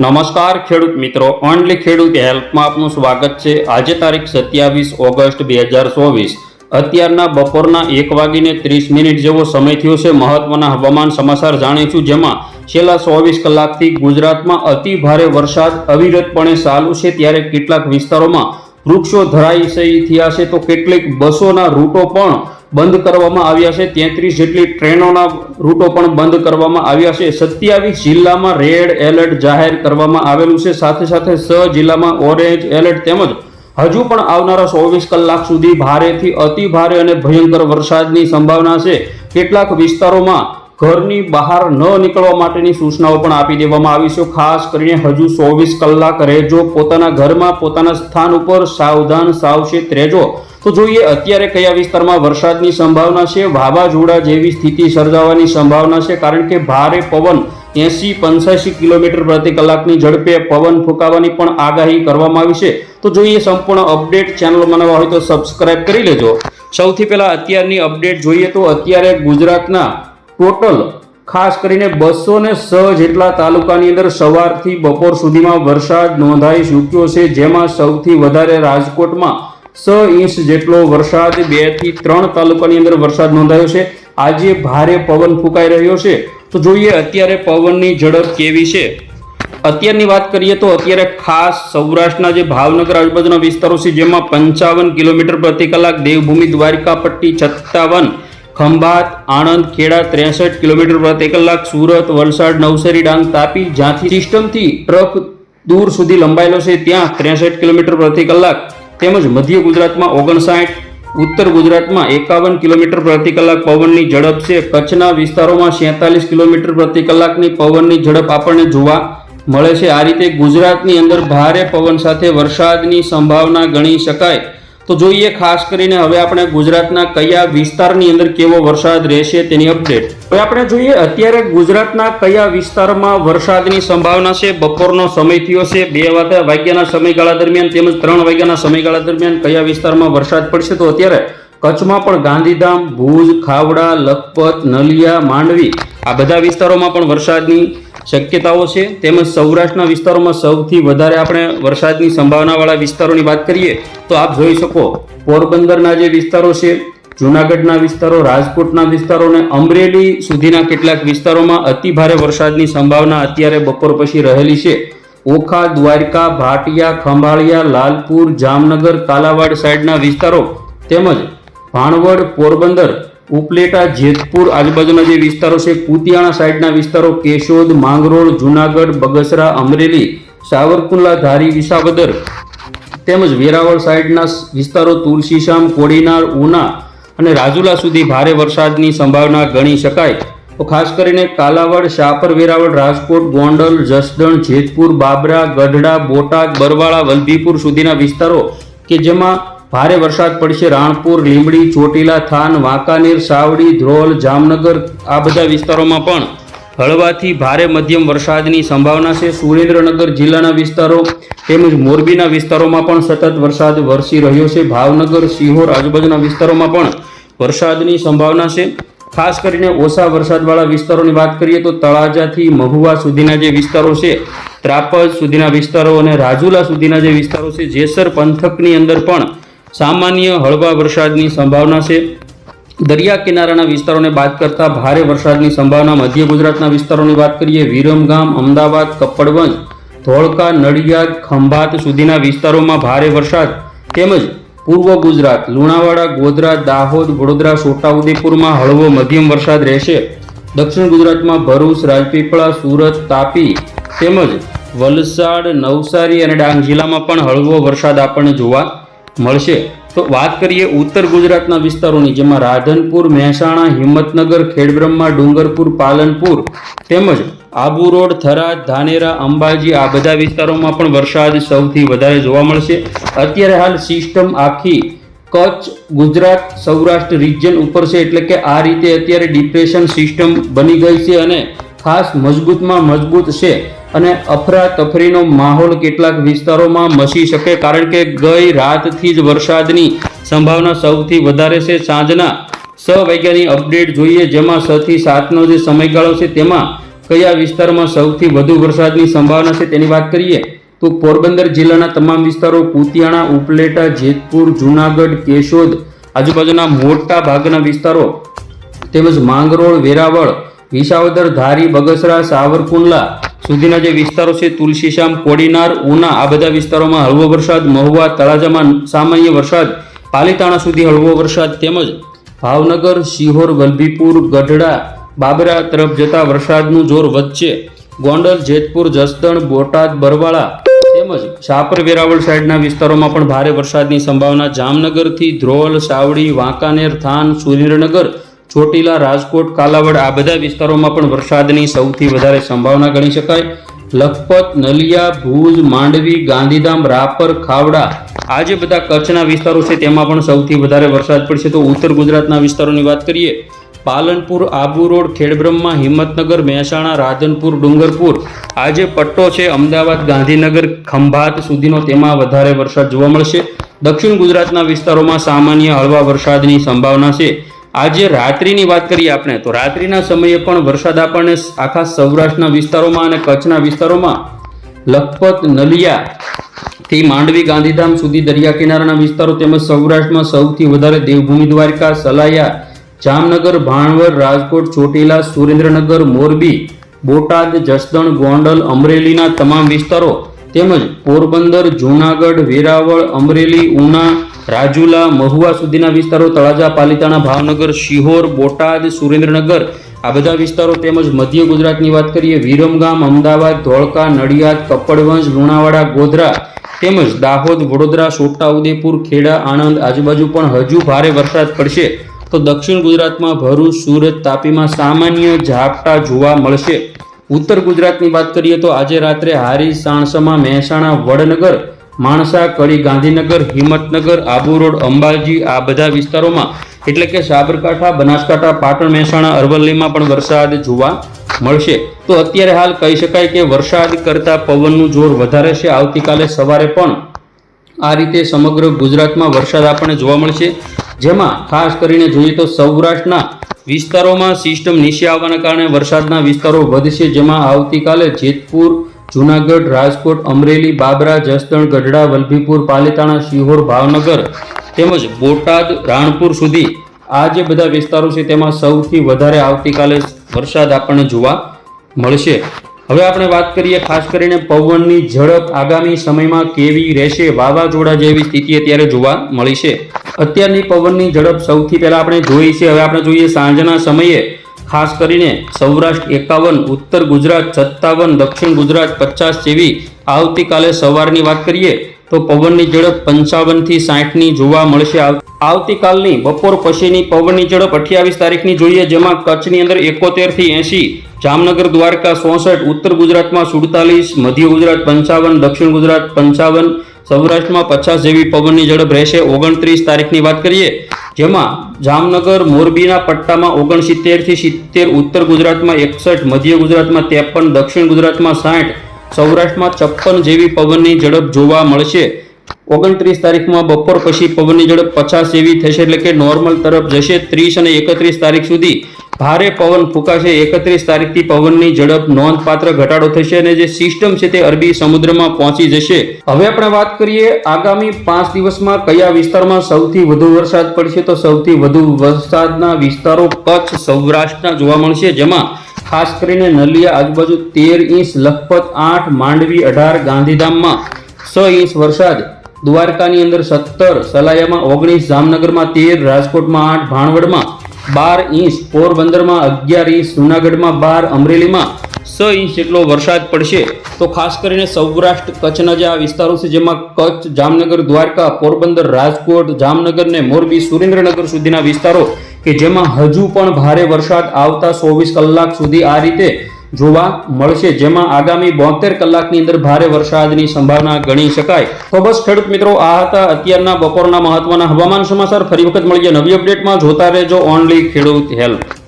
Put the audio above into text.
નમસ્કાર ખેડૂત મિત્રો ઓનલી ખેડૂત હેલ્પમાં આપનું સ્વાગત છે. આજે તારીખ સત્યાવીસ ઓગસ્ટ બે હજાર ચોવીસ. અત્યારના બપોરના એક વાગીને ત્રીસ મિનિટ જેવો સમય થયો છે. મહત્વના હવામાન સમાચાર જાણીશું જેમાં છેલ્લા ચોવીસ કલાકથી ગુજરાતમાં અતિ ભારે વરસાદ અવિરતપણે ચાલુ છે. ત્યારે કેટલાક વિસ્તારોમાં વૃક્ષો ધરાઈ થયા છે. તો કેટલીક બસોના રૂટો પણ બંધ કરવામાં આવ્યા છે. તેત્રીસ જેટલી ટ્રેનોના રૂટો પણ બંધ કરવામાં આવ્યા છે. સત્યાવીસ જિલ્લામાં રેડ એલર્ટ જાહેર કરવામાં આવેલું છે. સાથે સાથે છ જિલ્લામાં ઓરેન્જ એલર્ટ તેમજ હજુ પણ આવનારા ચોવીસ કલાક સુધી ભારેથી અતિ ભારે અને ભયંકર વરસાદની સંભાવના છે. કેટલાક વિસ્તારોમાં ઘરની બહાર ન નીકળવા માટેની સૂચનાઓ પણ આપી દેવામાં આવી છે. ખાસ કરીને હજુ ચોવીસ કલાક રહેજો. પોતાના ઘરમાં પોતાના સ્થાન ઉપર સાવધાન, સાવચેત રહેજો. તો જોઈએ અત્યારે કયા વિસ્તારમાં વરસાદની સંભાવના છે. વાવાઝોડા જેવી સ્થિતિ સર્જાવાની સંભાવના છે. કારણ કે ભારે પવન એસી, પંચ્યાસી કિલોમીટર પ્રતિ કલાકની ઝડપે પવન ફૂંકાવાની પણ આગાહી કરવામાં આવી છે. તો જોઈએ સંપૂર્ણ અપડેટ ચેનલ બનાવવા હોય તો સબસ્ક્રાઇબ કરી લેજો. સૌથી પહેલાં અત્યારની અપડેટ જોઈએ તો અત્યારે ગુજરાતના ટોટલ ખાસ કરીને બસો ને છ જેટલા તાલુકાની અંદર સવારથી બપોર સુધીમાં વરસાદ નોંધાઈ ચૂક્યો છે, જેમાં સૌથી વધારે રાજકોટમાં છ ઇંચ જેટલો વરસાદ બેથી ત્રણ તાલુકાની અંદર વરસાદ નોંધાયો છે. આજે ભારે પવન ફૂંકાઈ રહ્યો છે. તો જોઈએ અત્યારે પવનની ઝડપ કેવી છે. અત્યારની વાત કરીએ તો અત્યારે ખાસ સૌરાષ્ટ્રના જે ભાવનગર આજુબાજુના વિસ્તારો છે, જેમાં પંચાવન કિલોમીટર પ્રતિ કલાક દેવભૂમિ દ્વારિકા પટ્ટી સત્તાવન ખંભાત, આણંદ, ખેડા ત્રેસઠ કિલોમીટર પ્રતિ કલાક સુરત, વલસાડ, નવસારી, ડાંગ તાપી, જ્યાંથી સિસ્ટમથી ટ્રક દૂર સુધી લંબાયેલો છે, ત્યાં ત્રેસઠ કિલોમીટર પ્રતિ કલાક. તેમજ મધ્ય ગુજરાતમાં ઓગણસાઠ, ઉત્તર ગુજરાતમાં એકાવન કિલોમીટર પ્રતિ કલાક પવનની ઝડપ છે. કચ્છના વિસ્તારોમાં સેતાલીસ કિલોમીટર પ્રતિ કલાકની પવનની ઝડપ આપણને જોવા મળે છે. આ રીતે ગુજરાતની અંદર ભારે પવન સાથે વરસાદની સંભાવના ગણી શકાય. તો જોઈએ, ખાસ કરીને હવે આપણે ગુજરાતના કયા વિસ્તારની અંદર કેવો વરસાદ રહેશે તેની અપડેટ હવે આપણે જોઈએ, અત્યારે ગુજરાતના કયા વિસ્તારમાં વરસાદની સંભાવના છે? બપોરનો સમય થયો છે, બે વાગ્યા વાગ્યાના સમયગાળા દરમિયાન તેમજ ત્રણ વાગ્યાના સમયગાળા દરમિયાન કયા વિસ્તારમાં વરસાદ પડશે? તો અત્યારે કચ્છમાં પણ ગાંધીધામ, ભુજ, ખાવડા, લખપત, નલિયા, માંડવી આ બધા વિસ્તારોમાં પણ વરસાદની શક્યતાઓ છે. તેમજ સૌરાષ્ટ્રના વિસ્તારોમાં સૌથી વધારે આપણે વરસાદની સંભાવનાવાળા વિસ્તારોની વાત કરીએ તો આપ જોઈ શકો પોરબંદરના જે વિસ્તારો છે, જૂનાગઢના વિસ્તારો, રાજકોટના વિસ્તારો અને અમરેલી સુધીના કેટલાક વિસ્તારોમાં અતિભારે વરસાદની સંભાવના અત્યારે બપોર પછી રહેલી છે. ઓખા, દ્વારકા, ભાટિયા, ખંભાળિયા, લાલપુર, જામનગર, કાલાવાડ સાઈડના વિસ્તારો તેમજ ભાણવડ, પોરબંદર ઉપલેટા, જેતપુર આજુબાજુના જે વિસ્તારો છે કુતિયાણા સાઈડના વિસ્તારો, કેશોદ, માંગરોળ, જુનાગઢ, બગસરા, અમરેલી, સાવરકુંડલા, ધારી, વિસાવદર તેમજ વેરાવળ સાઈડના વિસ્તારો તુલસીશામ, કોડીનાર, ઉના અને રાજુલા સુધી ભારે વરસાદની સંભાવના ગણી શકાય. તો ખાસ કરીને કાલાવડ, શાપર વેરાવળ, રાજકોટ, ગોંડલ, જસદણ, જેતપુર, બાબરા, ગઢડા, બોટાદ, બરવાળા, વલભીપુર સુધીના વિસ્તારો કે જેમાં ભારે વરસાદ પડશે રાણપુર, લીંબડી, ચોટીલા, થાન, વાંકાનેર, સાવડી, ધ્રોલ, જામનગર, આ બધા વિસ્તારોમાં પણ હળવાથી ભારે મધ્યમ વરસાદની સંભાવના છે. સુરેન્દ્રનગર જિલ્લાના વિસ્તારો તેમજ મોરબીના વિસ્તારોમાં પણ સતત વરસાદ વરસી રહ્યો છે. ભાવનગર સિહોર આજુબાજુના વિસ્તારોમાં પણ વરસાદની સંભાવના છે. ખાસ કરીને ઓછા વરસાદવાળા વિસ્તારોની વાત કરીએ તો તળાજાથી મહુવા સુધીના જે વિસ્તારો છે, ત્રાપજ સુધીના વિસ્તારો અને રાજુલા સુધીના જે વિસ્તારો છે, જેસર પંથકની અંદર પણ સામાન્ય હળવા વરસાદની સંભાવના છે. દરિયા કિનારાના વિસ્તારોને બાદ કરતા ભારે વરસાદની સંભાવના મધ્ય ગુજરાતના વિસ્તારોની વાત કરીએ, વિરમગામ, અમદાવાદ કપડવંજ ધોળકા, નડિયાદ, ખંભાત સુધીના વિસ્તારોમાં ભારે વરસાદ. તેમજ પૂર્વ ગુજરાત, લુણાવાડા, ગોધરા, દાહોદ, વડોદરા, છોટાઉદેપુરમાં હળવો મધ્યમ વરસાદ રહેશે. દક્ષિણ ગુજરાતમાં ભરૂચ, રાજપીપળા, સુરત, તાપી તેમજ વલસાડ, નવસારી અને ડાંગ જિલ્લામાં પણ હળવો વરસાદ આપણને જોવા મળશે. તો વાત કરીએ ઉત્તર ગુજરાતના વિસ્તારોની, જેમાં રાધનપુર, મહેસાણા, હિંમતનગર, ખેડબ્રહ્મા, ડુંગરપુર, પાલનપુર તેમજ આબુ રોડ, થરાદ, ધાનેરા, અંબાજી આ બધા વિસ્તારોમાં પણ વરસાદ સૌથી વધારે જોવા મળશે. અત્યારે હાલ સિસ્ટમ આખી કચ્છ, ગુજરાત, સૌરાષ્ટ્ર રિજન ઉપર છે, એટલે કે આ રીતે અત્યારે ડિપ્રેશન સિસ્ટમ બની ગઈ છે અને ખાસ મજબૂતમાં મજબૂત છે અને અફરા તફરીનો માહોલ કેટલાક વિસ્તારોમાં મચી શકે કારણ કે ગઈ રાતથી જ વરસાદની સંભાવના સૌથી વધારે છે. સાંજના છ વાગ્યાની અપડેટ જોઈએ જેમાં છથી સાતનો જે સમયગાળો છે તેમાં કયા વિસ્તારમાં સૌથી વધુ વરસાદની સંભાવના છે તેની વાત કરીએ તો પોરબંદર જિલ્લાના તમામ વિસ્તારો કુતિયાણા ઉપલેટા, જેતપુર, જુનાગઢ, કેશોદ આજુબાજુના મોટા ભાગના વિસ્તારો તેમજ માંગરોળ, વેરાવળ વિસાવદર, ધારી, બગસરા, સાવરકુંડલા સુધીના જે વિસ્તારો છે, તુલસીશામ, કોડીનાર, ઉના, આ બધા વિસ્તારોમાં હળવો વરસાદ, મહુવા, તળાજામાં સામાન્ય વરસાદ, પાલીતાણા સુધી હળવો વરસાદ તેમજ ભાવનગર, શિહોર, વલભીપુર, ગઢડા, બાબરા તરફ જતા વરસાદનું જોર વધશે. ગોંડલ, જેતપુર, જસદણ, બોટાદ, બરવાળા તેમજ સાપર વેરાવળ સાઈડના વિસ્તારોમાં પણ ભારે વરસાદની સંભાવના. જામનગરથી ધ્રોલ, સાવડી, વાંકાનેર, થાન, સુરેન્દ્રનગર ચોટીલા, રાજકોટ, કાલાવડ આ બધા વિસ્તારોમાં પણ વરસાદની સૌથી વધારે સંભાવના ગણી શકાય. લખપત, નલિયા, ભુજ, માંડવી, ગાંધીધામ, રાપર, ખાવડા આ જે બધા કચ્છના વિસ્તારો છે તેમાં પણ સૌથી વધારે વરસાદ પડશે. તો ઉત્તર ગુજરાતના વિસ્તારોની વાત કરીએ, પાલનપુર, આબુ રોડ, ખેડબ્રહ્મા, હિંમતનગર, મહેસાણા, રાધનપુર, ડુંગરપુર આ જે પટ્ટો છે, અમદાવાદ, ગાંધીનગર, ખંભાત સુધીનો તેમાં વધારે વરસાદ જોવા મળશે. દક્ષિણ ગુજરાતના વિસ્તારોમાં સામાન્ય હળવા વરસાદની સંભાવના છે. આજે રાત્રિની વાત કરીએ આપણે, તો રાત્રિના સમયે પણ વરસાદ આપણને આખા સૌરાષ્ટ્રના વિસ્તારોમાં અને કચ્છના વિસ્તારોમાં લખપત નલિયા થી માંડવી, ગાંધીધામ સુધી દરિયા કિનારાના વિસ્તારો તેમજ સૌરાષ્ટ્રમાં સૌથી વધારે દેવભૂમિ દ્વારકા, સલાયા, જામનગર, ભાણવડ, રાજકોટ, ચોટીલા, સુરેન્દ્રનગર, મોરબી, બોટાદ, જસદણ, ગોંડલ, અમરેલીના તમામ વિસ્તારો તેમજ પોરબંદર, જૂનાગઢ, વેરાવળ, અમરેલી, ઉના, રાજુલા, મહુવા સુધીના વિસ્તારો, તળાજા, પાલિતાણા, ભાવનગર, શિહોર, બોટાદ, સુરેન્દ્રનગર આ બધા વિસ્તારો તેમજ મધ્ય ગુજરાતની વાત કરીએ, વિરમગામ, અમદાવાદ, ધોળકા, નડિયાદ, કપડવંજ, લુણાવાડા, ગોધરા તેમજ દાહોદ, વડોદરા છોટાઉદેપુર ખેડા, આણંદ આજુબાજુ પણ હજુ ભારે વરસાદ પડશે. તો દક્ષિણ ગુજરાતમાં ભરૂચ, સુરત તાપીમાં સામાન્ય ઝાપટા જોવા મળશે. ઉત્તર ગુજરાતની વાત કરીએ તો આજે રાત્રે હારી સાણસમા મહેસાણા વડનગર, માણસા, કડી, ગાંધીનગર, હિંમતનગર, આબુ રોડ, અંબાજી આ બધા વિસ્તારોમાં એટલે કે સાબરકાંઠા, બનાસકાંઠા, પાટણ, મહેસાણા, અરવલ્લીમાં પણ વરસાદ જોવા મળશે. તો અત્યારે હાલ કહી શકાય કે વરસાદ કરતા પવનનું જોર વધારે છે. આવતીકાલે સવારે પણ આ રીતે સમગ્ર ગુજરાતમાં વરસાદ આપણને જોવા મળશે. જેમાં ખાસ કરીને જોઈએ તો સૌરાષ્ટ્રના વિસ્તારોમાં સિસ્ટમ નીચે આવવાના કારણે વરસાદના વિસ્તારો વધશે. જેમાં આવતીકાલે જેતપુર, જુનાગઢ, રાજકોટ, અમરેલી, બાબરા, જસદણ, ગઢડા, વલભીપુર, પાલીતાણા, શિહોર, ભાવનગર તેમજ બોટાદ, રાણપુર સુધી આ જે બધા વિસ્તારો છે તેમાં સૌથી વધારે આવતીકાલે વરસાદ આપણને જોવા મળશે. હવે આપણે વાત કરીએ ખાસ કરીને પવનની ઝડપ આગામી સમયમાં કેવી રહેશે? વાવાઝોડા જેવી સ્થિતિ અત્યારે જોવા મળી છે. અત્યારની પવનની ઝડપ સૌથી પહેલાં આપણે જોઈ છે. હવે આપણે જોઈએ સાંજના સમયે, ખાસ કરીને સૌરાષ્ટ્ર એકાવન, ઉત્તર ગુજરાત સત્તાવન, દક્ષિણ ગુજરાત પચાસ જેવી આવતીકાલે સવારની વાત કરીએ, તો પવનની ઝડપ પંચાવનથી સાઠની જોવા મળશે. આવતીકાલની બપોર પછીની પવનની ઝડપ અઠ્યાવીસ તારીખની જોઈએ, જેમાં કચ્છની અંદર એકોતેરથી એંશી, જામનગર, દ્વારકા, ચોસઠ, ઉત્તર ગુજરાતમાં સુડતાલીસ, મધ્ય ગુજરાત પંચાવન, દક્ષિણ ગુજરાત પંચાવન સૌરાષ્ટ્રમાં પચાસ જેવી પવનની ઝડપ રહેશે. ઓગણત્રીસ તારીખની વાત કરીએ, જેમાં જામનગર, મોરબીના પટ્ટામાં ઓગણસિત્તેરથી સિત્તેર, ઉત્તર ગુજરાતમાં એકસઠ, મધ્ય ગુજરાતમાં ત્રેપન, દક્ષિણ ગુજરાતમાં સાઠ, સૌરાષ્ટ્રમાં છપ્પન જેવી પવનની ઝડપ જોવા મળશે. ઓગણત્રીસ તારીખમાં બપોર પછી પવનની ઝડપ પચાસ જેવી થશે, એટલે કે નોર્મલ તરફ જશે. ત્રીસ અને એકત્રીસ તારીખ સુધી ભારે પવન ફૂંકાશે. એકત્રીસ તારીખથી પવનની ઝડપ નોંધપાત્ર ઘટાડો થશે અને જે સિસ્ટમ છે તે અરબી સમુદ્રમાં પહોંચી જશે. હવે આપણે વાત કરીએ આગામી પાંચ દિવસમાં કયા વિસ્તારમાં સૌથી વધુ વરસાદ પડશે? તો સૌથી વધુ વરસાદના વિસ્તારો કચ્છ, સૌરાષ્ટ્રના જોવા મળશે. જેમાં ખાસ કરીને નલિયા આજુબાજુ તેર ઇંચ, લખપત આઠ, માંડવી અઢાર, ગાંધીધામમાં છ ઇંચ વરસાદ. દ્વારકાની અંદર સત્તર, સલાયામાં ઓગણીસ, જામનગરમાં તેર, રાજકોટમાં આઠ, ભાણવડમાં બાર ઇંચ પોરબંદરમાં અગિયાર ઇંચ, જુનાગઢમાં બાર, અમરેલીમાં છ ઇંચ જેટલો વરસાદ પડશે. તો ખાસ કરીને સૌરાષ્ટ્ર, કચ્છના જે આ વિસ્તારો છે, જેમાં કચ્છ, જામનગર, દ્વારકા, પોરબંદર, રાજકોટ, જામનગર ને મોરબી, સુરેન્દ્રનગર સુધીના વિસ્તારો કે જેમાં હજુ પણ ભારે વરસાદ આવતા ચોવીસ કલાક સુધી આ રીતે જોવા મળશે. જેમાં આગામી બોતેર કલાકની અંદર ભારે વરસાદની સંભાવના ગણી શકાય. તો બસ ખેડૂત મિત્રો, આ હતા અત્યારના બપોરના મહત્વના હવામાન સમાચાર. ફરી વખત મળીએ નવી અપડેટમાં. જોતા રહેજો ઓનલી ખેડૂત હેલ્પ